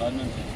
Anladım.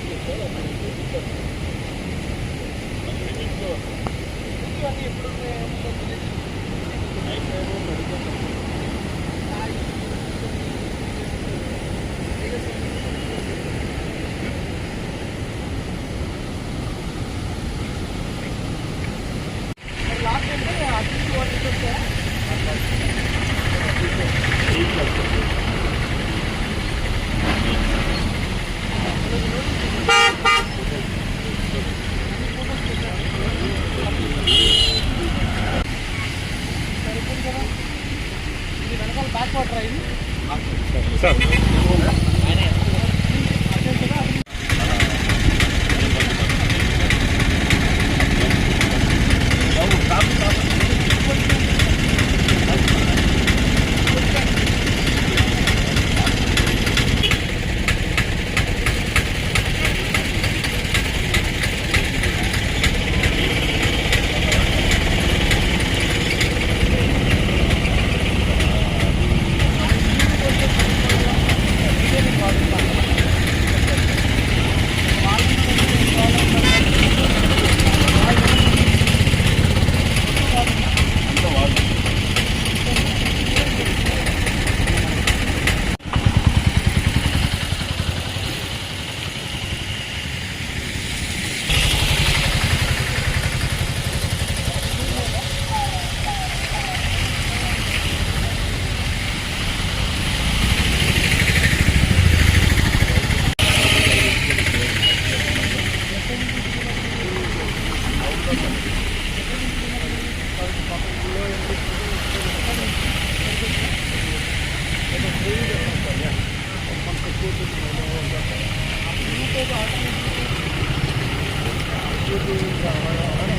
ఇప్పుడు Sir. Thank you.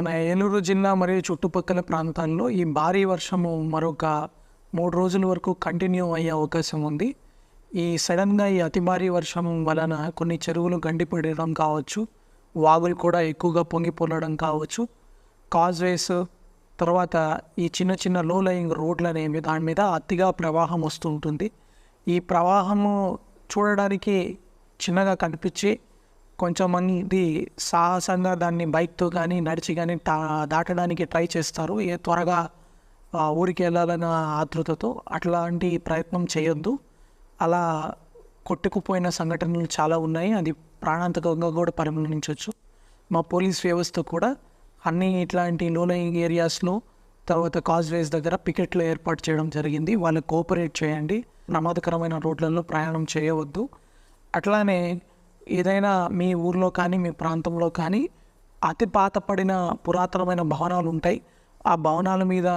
మన ఏలూరు జిల్లా మరియు చుట్టుపక్కల ప్రాంతాల్లో ఈ భారీ వర్షము మరొక మూడు రోజుల వరకు కంటిన్యూ అయ్యే అవకాశం ఉంది. ఈ సడన్గా ఈ అతి భారీ వర్షం వలన కొన్ని చెరువులు గండిపడడం కావచ్చు వాగులు కూడా ఎక్కువగా పొంగిపోలడం కావచ్చు. కాజ్వేస్ తర్వాత ఈ చిన్న చిన్న లో లయింగ్ రోడ్లు అనేవి దాని మీద అతిగా ప్రవాహం వస్తూ ఉంటుంది. ఈ ప్రవాహము చూడడానికి చిన్నగా కనిపించి కొంచెంమంది సాహసంగా దాన్ని బైక్తో కానీ నడిచి కానీ టా దాటడానికి ట్రై చేస్తారు. ఏ త్వరగా ఊరికి వెళ్ళాలన్న ఆతృతతో అట్లాంటి ప్రయత్నం చేయొద్దు. అలా కొట్టుకుపోయిన సంఘటనలు చాలా ఉన్నాయి. అది ప్రాణాంతకంగా కూడా పరిగణించవచ్చు మా పోలీస్ వ్యవస్థ కూడా అన్ని ఇట్లాంటి లోలయింగ్ ఏరియాస్లో తర్వాత కాజ్వేస్ దగ్గర పికెట్లు ఏర్పాటు చేయడం జరిగింది. వాళ్ళకి కోఆపరేట్ చేయండి. ప్రమాదకరమైన రోడ్లలో ప్రయాణం చేయవద్దు. అట్లానే ఏదైనా మీ ఊర్లో కానీ మీ ప్రాంతంలో కానీ అతి పాతపడిన పురాతనమైన భవనాలు ఉంటాయి. ఆ భవనాల మీద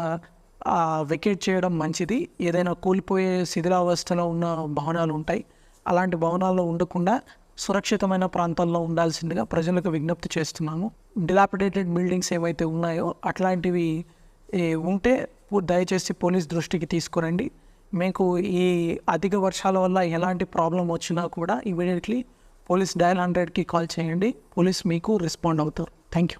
వెకేట్ చేయడం మంచిది. ఏదైనా కూలిపోయే శిథిలావస్థలో ఉన్న భవనాలు ఉంటాయి. అలాంటి భవనాల్లో ఉండకుండా సురక్షితమైన ప్రాంతాల్లో ఉండాల్సిందిగా ప్రజలకు విజ్ఞప్తి చేస్తున్నాము. డిలాపిడేటెడ్ బిల్డింగ్స్ ఏవైతే ఉన్నాయో అట్లాంటివి ఉంటే దయచేసి పోలీస్ దృష్టికి తీసుకురండి. మీకు ఈ అధిక వర్షాల వల్ల ఎలాంటి ప్రాబ్లం వచ్చినా కూడా ఇమీడియట్లీ పోలీస్ డయల్ హండ్రెడ్కి కాల్ చేయండి. పోలీస్ మీకు రెస్పాండ్ అవుతారు. Thank you